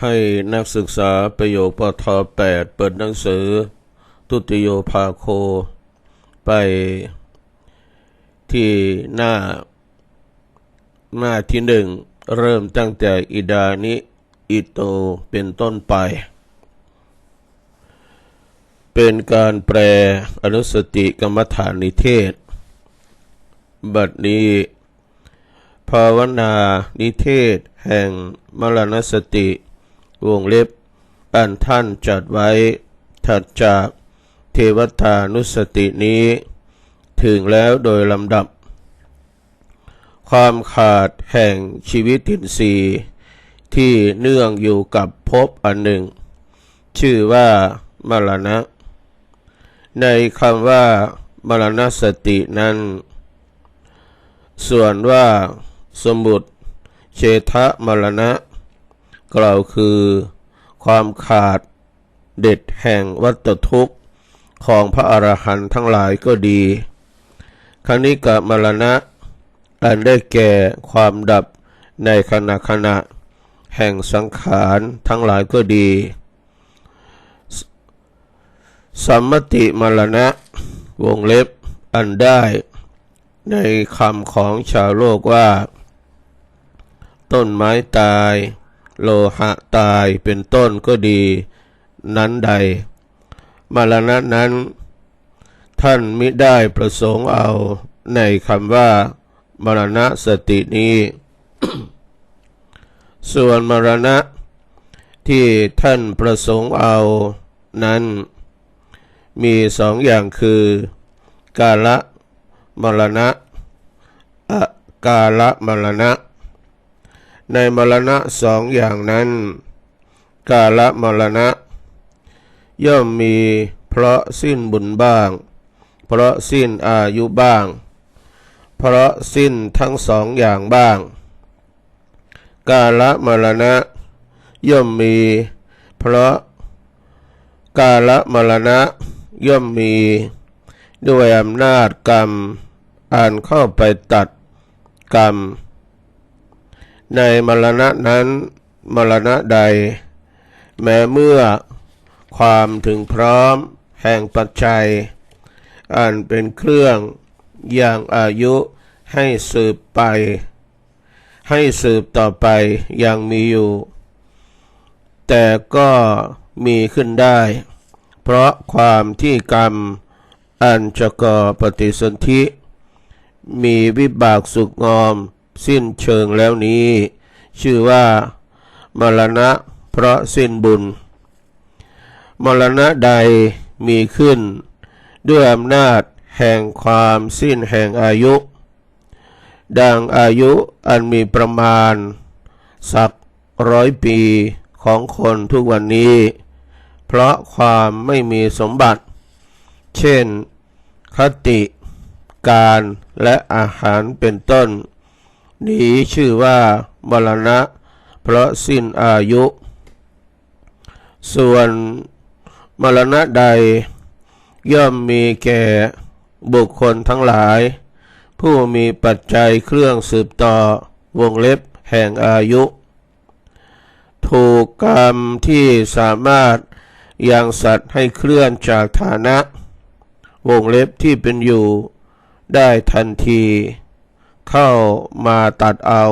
ให้นักศึกษาประโยคปทแปดเปิดหนังสือตุติโยภาโค ไปที่หน้า หน้าที่หนึ่งเริ่มตั้งแต่อิดานิอิโตเป็นต้นไป เป็นการแปลอนุสติกรรมฐานนิเทศ บัดนี้ ภาวนานิเทศแห่งมรณสติ วงเล็บ อันท่านจัดไว้ ถัดจากเทวตานุสตินี้ ถึงแล้วโดยลำดับ ความขาดแห่งชีวิตินทรีย์ที่เนื่องอยู่กับภพอันหนึ่ง ชื่อว่ามรณะ ในคำว่ามรณสตินั้น ส่วนว่าสมุดเชทะมรณะ กล่าวคือ ความขาดเด็ดแห่งวัตทุกข์ของพระอรหันต์ทั้งหลายก็ดี คณิกะมรณะ อันได้แก่ความดับในขณะขณะ แห่งสังขารทั้งหลายก็ดี สัมมติมรณะ วงเล็บอันได้ ในคำของชาวโลกว่า ต้นไม้ตาย โลหะตายเป็นต้นก็ดี นั้นใด มรณะนั้น ท่านมิได้ประสงค์เอาในคำว่า มรณะสตินี้ ส่วนมรณะที่ท่านประสงค์เอานั้น มีสองอย่างคือ กาละมรณะ อกาละมรณะ ในมรณะสองอย่างนั้น กาละมรณะ ย่อมมีเพราะสิ้นบุญบ้าง เพราะสิ้นอายุบ้าง เพราะสิ้นทั้งสองอย่างบ้าง กาละมรณะ ย่อมมี เพราะ กาละมรณะ ย่อมมี ด้วยอำนาจกรรมอ่านเข้าไปตัดกรรม ในมรณะนั้นมรณะใด แม้เมื่อความถึงพร้อมแห่งปัจจัย อันเป็นเครื่องอย่างอายุให้สืบไป ให้สืบต่อไปยังมีอยู่ แต่ก็มีขึ้นได้ เพราะความที่กรรมอันจะก่อปฏิสนธิ มีวิบากสุกงอม สิ้นเชิงแล้วนี้ ชื่อว่ามรณะเพราะสิ้นบุญ มรณะใดมีขึ้น ด้วยอำนาจแห่งความสิ้นแห่งอายุ ดังอายุอันมีประมาณ สักร้อยปีของคนทุกวันนี้ เพราะความไม่มีสมบัติ เช่น คติ การและอาหารเป็นต้น นี้ชื่อว่ามรณะ เพราะสิ้นอายุ ส่วนมรณะใด ย่อมมีแก่บุคคลทั้งหลาย ผู้มีปัจจัยเครื่องสืบต่อวงเล็บแห่งอายุ ถูกกรรมที่สามารถยังสัตว์ให้เคลื่อนจากฐานะ วงเล็บที่เป็นอยู่ได้ทันที เข้ามาตัดเอา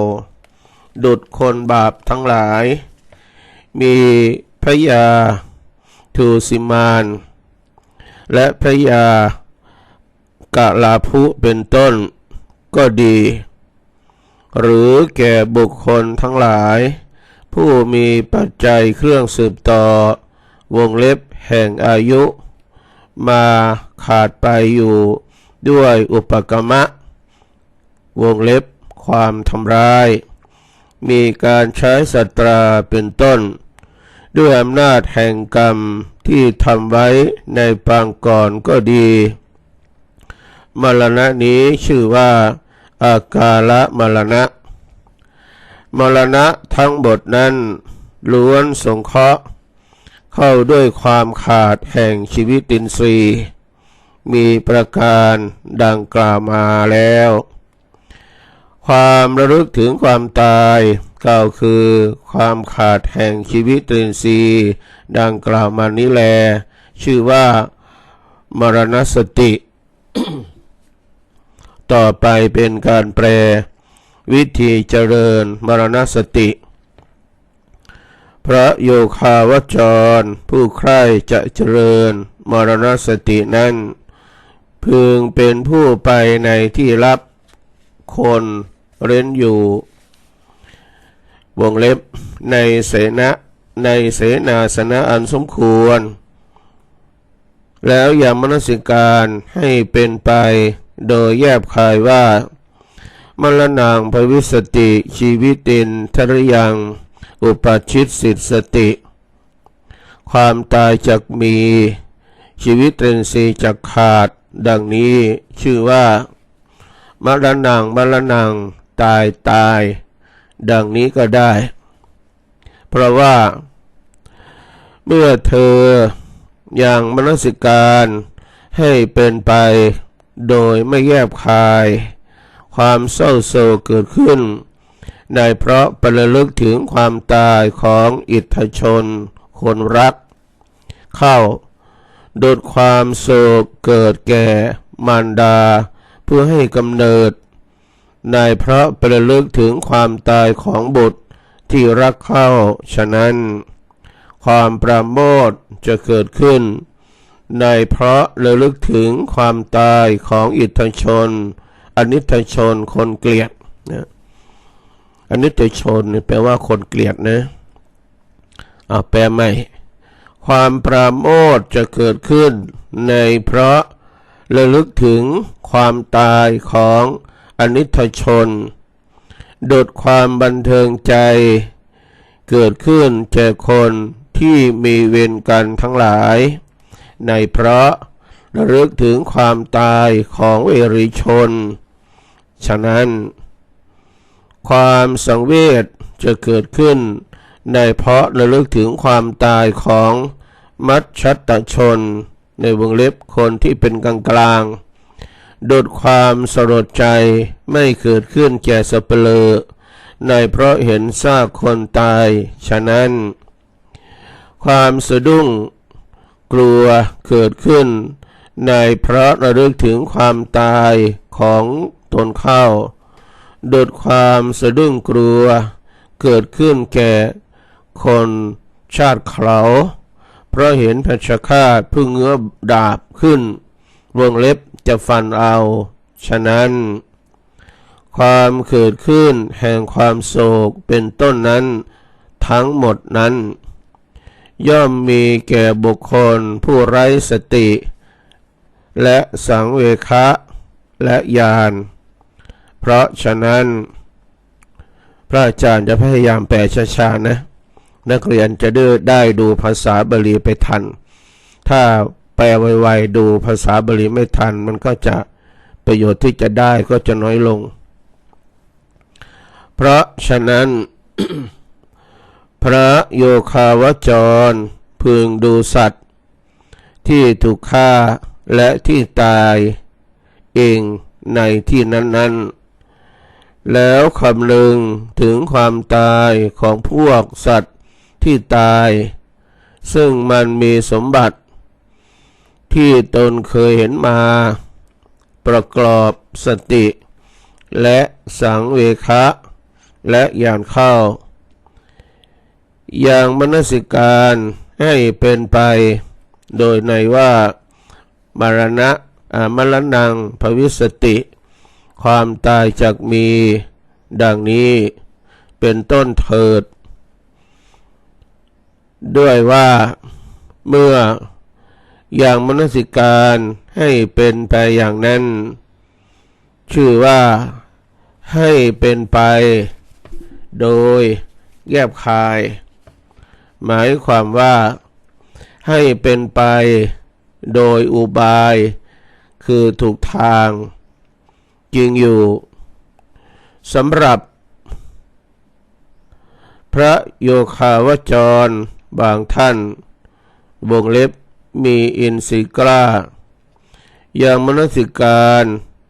ดุดคนบาปทั้งหลาย มีพระยาทูสิมาน และพระยากะลาภุเป็นต้นก็ดี หรือแก่บุคคลทั้งหลาย ผู้มีปัจจัยเครื่องสืบต่อ วงเล็บแห่งอายุ มาขาดไปอยู่ด้วยอุปกรรมะ วงเล็บ ความทำร้าย มีการใช้สัตราเป็นต้น ด้วยอำนาจแห่งกรรมที่ทำไว้ในปางก่อนก็ดี มรณะนี้ชื่อว่า อากาละมรณะ มรณะทั้งบทนั้นล้วนสงเคราะห์ เข้าด้วยความขาดแห่งชีวิตินทรีย์มีประการดังกล่าวมาแล้ว ความระลึกถึงความตายกล่าวคือความขาดแห่งชีวิตตรินรีดังกล่าวมานี้แล ชื่อว่ามรณสติ ต่อไปเป็นการแปล วิธีเจริญมรณสติ พระโยคาวจร ผู้ใคร่จะเจริญมรณสตินั้น พึงเป็นผู้ไปในที่รับคน เร้นอยู่วงเล็บในเสนาในเสนาสนะอันสมควร แล้วอย่ามนสิการให้เป็นไปโดยแยบคายว่ามรณางภวิสติชีวิตินทรยัง อุปชิตสิทธสติ ความตายจากมี ชีวิตเรนสีจากขาด ดังนี้ชื่อว่ามรณางมรณาง ตายตาย ดังนี้ก็ได้ เพราะว่า เมื่อเธออย่างมนสิการให้เป็นไปโดยไม่แยบคาย ความเศร้าโศกเกิดขึ้น ในเพราะประลึกถึงความตายของอิทธชน คนรัก เข้าโดดความโศกเกิดแก่มารดา เพื่อให้กำเนิด ในเพราะประลึกถึงความตายของบุตรที่รักเข้า ฉะนั้น ความปราโมทจะเกิดขึ้นในเพราะระลึกถึงความตายของอิทธชน อนิทชนคนเกลียดนะอนิทชนแปลว่าคนเกลียดนะเอาแปลใหม่ ความปราโมทจะเกิดขึ้น ในเพราะระลึกถึงความตายของ อนิทชนโดดความบันเทิงใจ เกิดขึ้นแก่คนที่มีเวรกันทั้งหลาย ในเพราะระลึกถึงความตายของเวริชน ฉะนั้น ความสังเวชจะเกิดขึ้น ในเพราะระลึกถึงความตายของมัชชัตชน ในวงเล็บคนที่เป็นกลางกลาง ดดความสลดใจไม่เกิดขึ้นแก่สัปเหร่อในเพราะเห็นซากคนตาย ฉะนั้น ความสะดุ้งกลัวเกิดขึ้น ในเพราะระลึกถึงความตายของตนเข้าโดดความสะดุ้งกลัว เกิดขึ้นแก่คนชาติเขาเพราะเห็นเพชฌฆาตพึ่งเงื้อดาบขึ้นวงเล็บ จะฟันเอา ฉะนั้น ความเกิดขึ้นแห่งความโศกเป็นต้นนั้น ทั้งหมดนั้น ย่อมมีแก่บุคคลผู้ไร้สติ และสังเวคะและญาณเพราะฉะนั้น พระอาจารย์จะพยายามแปลช้าๆนะ นักเรียนจะได้ได้ดูภาษาบาลีไปทัน ถ้า แปลไวๆดูภาษาบาลีไม่ทัน มันก็จะประโยชน์ที่จะได้ก็จะน้อยลง เพราะฉะนั้น พระโยคาวจร พึงดูสัตว์ ที่ถูกฆ่าและที่ตายเองในที่นั้น ๆ แล้วคำลึงถึงความตายของพวกสัตว์ที่ตาย ซึ่งมันมีสมบัติ ที่ตนเคยเห็นมา ประกอบสติ และสังเวคะและยานเข้า อย่างมนสิการให้เป็นไป โดยในว่ามรณะอ่ามรณังภวิสติ ความตายจากมีดังนี้เป็นต้นเถิด ด้วยว่าเมื่อ อย่างมนสิการให้เป็นไปอย่างนั้น ชื่อว่าให้เป็นไป โดยแยบคาย หมายความว่าให้เป็นไปโดยอุบาย คือถูกทางจริงอยู่สำหรับ พระโยคาวจรบางท่านวงเล็บ มีอินทรีย์กล้า อย่างมนสิการ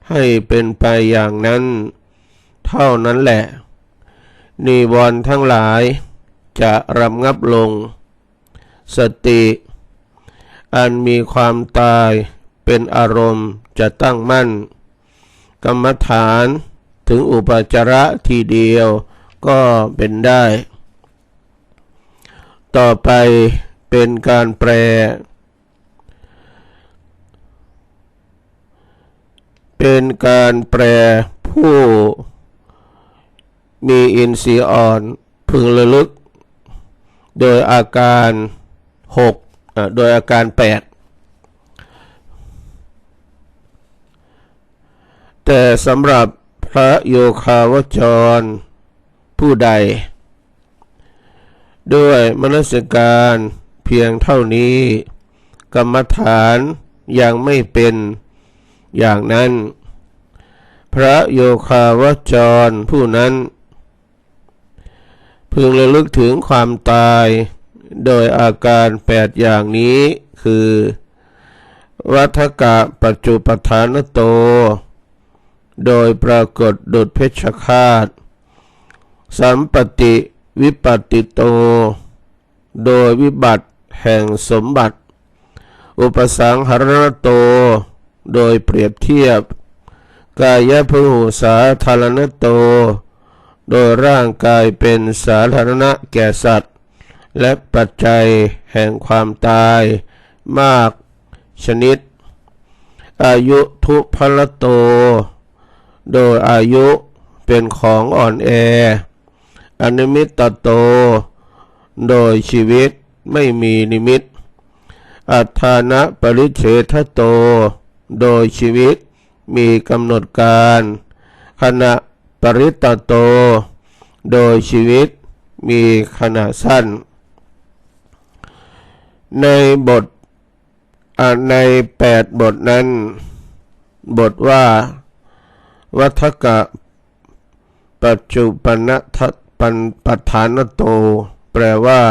ให้เป็นไปอย่างนั้น เท่านั้นแหละ นิวรณ์ทั้งหลายจะรำงับลง สติ อันมีความตายเป็นอารมณ์จะตั้งมั่น กรรมฐานถึงอุปจาระทีเดียวก็เป็นได้ ต่อไปเป็นการแปล เป็นการแปลผู้มีอินทรีย์อ่อนพึงระลึก โดยอาการหกอะโดยอาการแปดแต่สำหรับพระโยคาวจรผู้ใด ด้วยมนสการเพียงเท่านี้ กรรมฐานยังไม่เป็น อย่างนั้น พระโยคาวจรผู้นั้น พึงระลึกถึงความตายโดยอาการแปดอย่างนี้คือ วัฏกะปัจจุปทานโต โดยปรากฏดุจเพชฌฆาต สัมปติวิปัตติโต โดยวิบัติแห่งสมบัติ อุปสังหรณโต โดยเปรียบเทียบ กายพหูสาธารณโต โดยร่างกายเป็นสาธารณะแก่สัตว์ และปัจจัยแห่งความตายมากชนิด อายุทุพลโต โดยอายุเป็นของอ่อนแอ อนิมิตตโต โดยชีวิตไม่มีนิมิต อัฏฐานะปริเฉทโต โดยชีวิตมีกำหนดการขณะปริตโต โดยชีวิตมีขณะสั้น ในบทในแปดบทนั้น บทว่า วัฏกะปัจจุปนทัปันปัฏฐานโต แปลว่า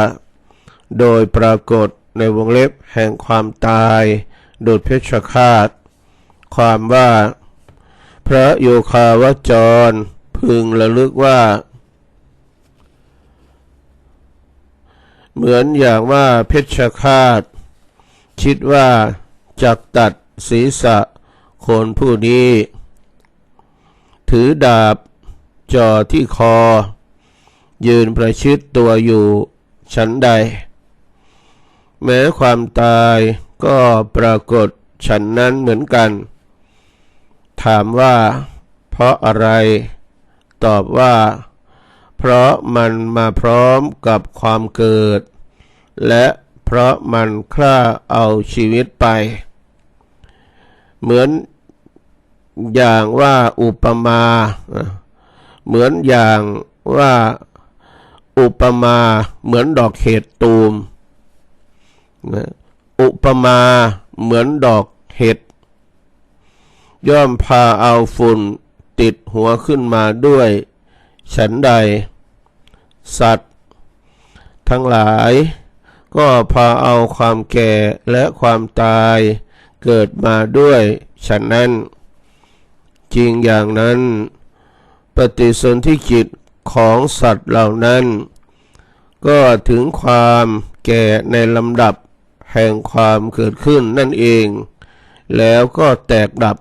โดยปรากฏในวงเล็บแห่งความตาย โดดเพชฌฆาต ความว่า พระโยคาวจร พึงระลึกว่า เหมือนอย่างว่าเพชฌฆาต คิดว่าจักตัดศีรษะคนผู้นี้ ถือดาบจ่อที่คอ ยืนประชิดตัวอยู่ฉันใด แม้ความตายก็ปรากฏฉันนั้นเหมือนกัน ถามว่า เพราะอะไร ตอบว่า เพราะมันมาพร้อมกับความเกิด และเพราะมันฆ่าเอาชีวิตไป เหมือนอย่างว่าอุปมา เหมือนอย่างว่าอุปมาเหมือนดอกเห็ดตูม อุปมาเหมือนดอกเห็ด ย่อมพาเอาฝุ่นติดหัวขึ้นมาด้วย ฉันใด สัตว์ ทั้งหลาย ก็พาเอาความแก่และความตายเกิดมาด้วยฉันนั้น จริงอย่างนั้น ปฏิสนธิจิตของสัตว์เหล่านั้น ก็ถึงความแก่ในลำดับแห่งความเกิดขึ้นนั่นเอง แล้วก็แตกดับ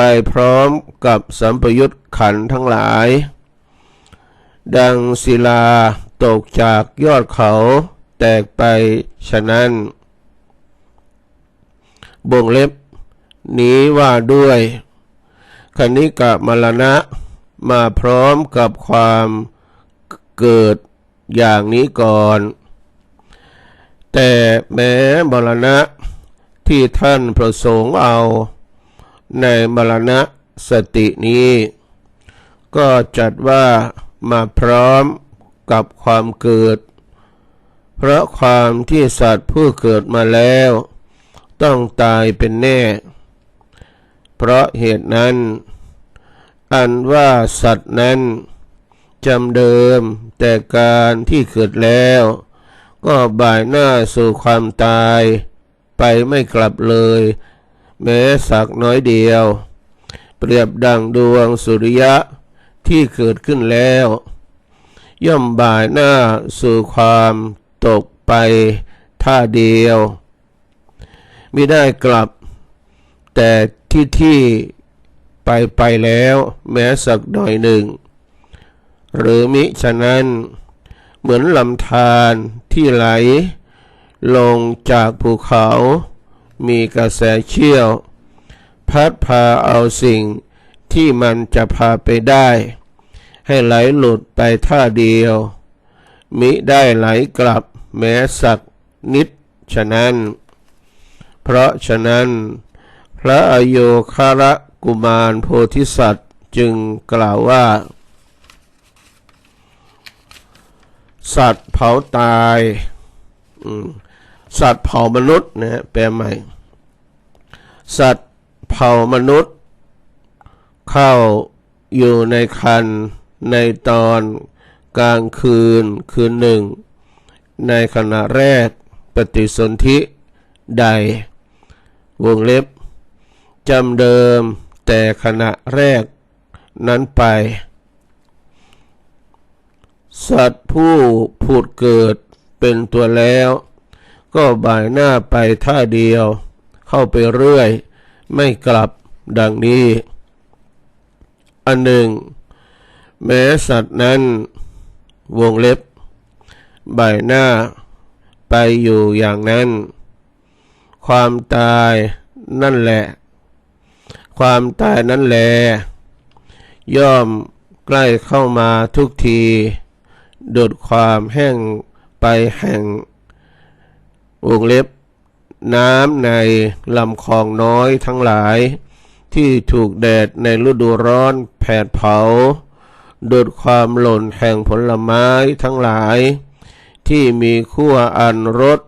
ไปพร้อมกับสัมปยุตขันทั้งหลาย ดังศิลาตกจากยอดเขาแตกไปฉะนั้นบ่งเล็บ นี้ว่าด้วยคณิกะมรณะ มาพร้อมกับความเกิดอย่างนี้ก่อน แต่แม้มรณะที่ท่านประสงค์เอา ในมรณะสตินี้ ก็จัดว่ามาพร้อมกับความเกิด เพราะความที่สัตว์ผู้เกิดมาแล้ว ต้องตายเป็นแน่ เพราะเหตุนั้น อันว่าสัตว์นั้นจำเดิมแต่การที่เกิดแล้ว ก็บ่ายหน้าสู่ความตายไปไม่กลับเลย แม้สักน้อยเดียว เปรียบดังดวงสุริยะที่เกิดขึ้นแล้ว ย่อมบ่ายหน้าสู่ความตกไปท่าเดียว ไมิได้กลับ แต่ที่ที่ไปไปแล้ว แม้สักหน่อยหนึ่ง หรือมิฉะนั้น เหมือนลำธารที่ไหล ลงจากภูเขา มีกระแสเชี่ยว พัดพาเอาสิ่งที่มันจะพาไปได้ ให้ไหลหลุดไปท่าเดียว มิได้ไหลกลับแม้สักนิดฉะนั้น เพราะฉะนั้น พระอโยคาระกุมารโพธิสัตว์จึงกล่าวว่า สัตว์เผาตาย สัตว์เผ่ามนุษย์นะฮะแปลใหม่ สัตว์เผ่ามนุษย์ เข้าอยู่ในคันในตอนกลางคืนคืนหนึ่ง ในขณะแรกปฏิสนธิใด วงเล็บจำเดิมแต่ขณะแรกนั้นไป สัตว์ผู้ผุดเกิดเป็นตัวแล้ว ก็บ่ายหน้าไปท่าเดียว เข้าไปเรื่อย ไม่กลับดังนี้ อันหนึ่ง แม้สัตว์นั้น วงเล็บ บ่ายหน้าไปอยู่อย่างนั้น ความตายนั่นแหละ ความตายนั่นแหละย่อมใกล้เข้ามาทุกทีดุดความแห้งไปแห่ง วงเล็บ น้ำในลำคลองน้อยทั้งหลาย ที่ถูกแดดในฤดูร้อนแผดเผาดุดความหล่นแห่งผลไม้ทั้งหลาย ที่มีขั้วอันรส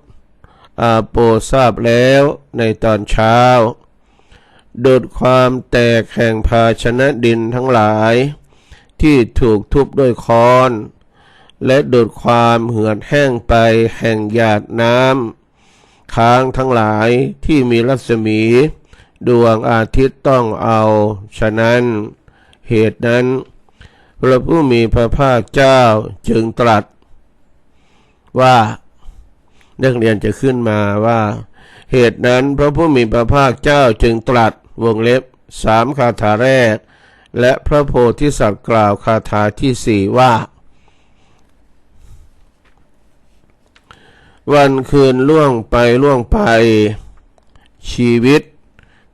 อาโปทราบแล้วในตอนเช้าดุดความแตกแห่งภาชนะดินทั้งหลาย ที่ถูกทุบด้วยค้อน และดุดความเหือดแห้งไปแห่งหยาดน้ำ ค้างทั้งหลายที่มีรัศมี ดวงอาทิตย์ต้องเอา ฉะนั้น เหตุนั้น พระผู้มีพระภาคเจ้าจึงตรัส ว่านักเรียนจะขึ้นมาว่า เหตุนั้นพระผู้มีพระภาคเจ้าจึงตรัสวงเล็บสามคาถาแรก และพระโพธิสัตว์กล่าวคาถาที่สี่ว่า วันคืนล่วงไปล่วงไป ชีวิต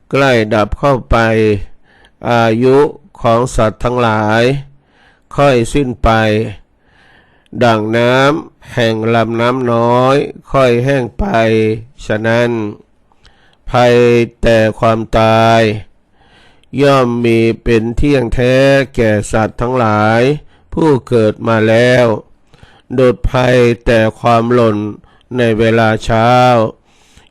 ใกล้ดับเข้าไป อายุของสัตว์ทั้งหลาย ค่อยสิ้นไป ดังน้ำแห่งลำน้ำน้อย ค่อยแห้งไป ฉะนั้น ภัยแต่ความตาย ย่อมมีเป็นเที่ยงแท้แก่สัตว์ทั้งหลาย ผู้เกิดมาแล้วโดดภัยแต่ความหล่น ในเวลาเช้า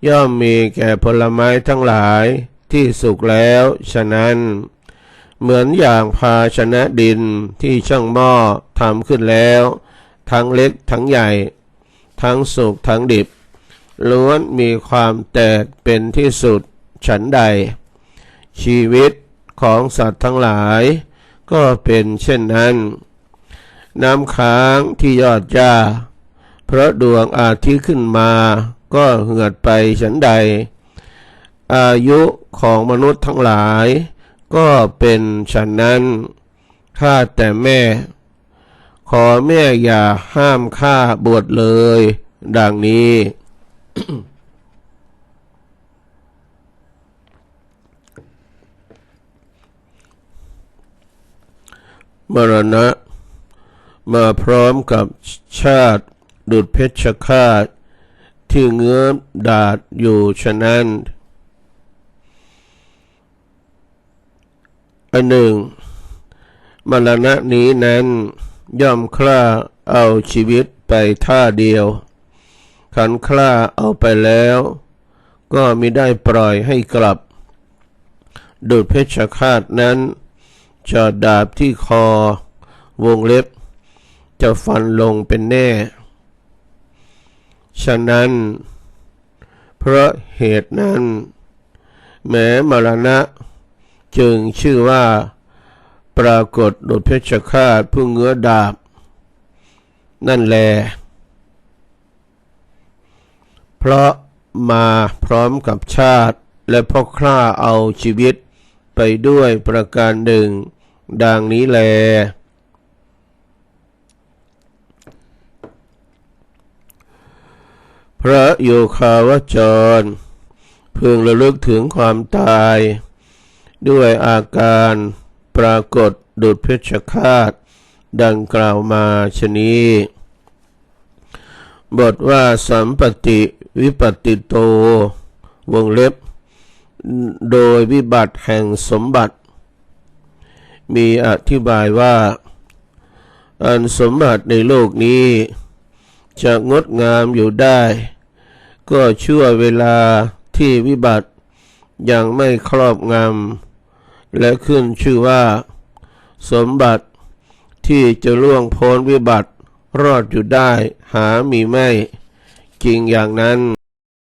ย่อมมีแก่ผลไม้ทั้งหลายที่สุกแล้ว ฉะนั้น เหมือนอย่างภาชนะดินที่ช่างหม้อทำขึ้นแล้ว ทั้งเล็กทั้งใหญ่ ทั้งสุกทั้งดิบ ล้วนมีความแตกเป็นที่สุด ฉันใด ชีวิตของสัตว์ทั้งหลาย ก็เป็นเช่นนั้น น้ำค้างที่ยอดหญ้า เพราะดวงอาทิตย์ขึ้นมาก็เหือดไปฉันใด อายุของมนุษย์ทั้งหลาย ก็เป็นฉันนั้นข้าแต่แม่ ขอแม่อย่าห้ามข้าบวชเลย ดังนี้มรณะ มาพร้อมกับชาติ ดุดเพชฌฆาต ที่เงื้อดาดอยู่ฉะนั้น อันหนึ่ง มรณะนี้นั้นย่อมคล้าเอาชีวิตไปท่าเดียว ขันคล้าเอาไปแล้ว ก็มิได้ปล่อยให้กลับ ดุดเพชฌฆาตนั้นจอดดาบที่คอวงเล็บ จะฟันลงเป็นแน่ ฉะนั้น เพราะเหตุนั้น แม้มรณะ จึงชื่อว่า ปรากฏดุจเพชฌฆาตผู้เงื้อดาบ นั่นแล เพราะมาพร้อมกับชาติและพ่อคร่าเอาชีวิตไปด้วยประการหนึ่ง ดังนี้แล ระโยคาวจร พึงระลึกถึงความตาย ด้วยอาการปรากฏดุจเพชฌฆาต ดังกล่าวมาชนี้ บทว่าสัมปติวิปติโต วงเล็บ โดยวิบัติแห่งสมบัติ มีอธิบายว่า อันสมบัติในโลกนี้จะงดงามอยู่ได้ ก็ชั่วเวลาที่วิบัติยังไม่ครอบงำและขึ้นชื่อว่า สมบัติที่จะล่วงพ้นวิบัติรอดอยู่ได้หามีไม่ จริงอย่างนั้น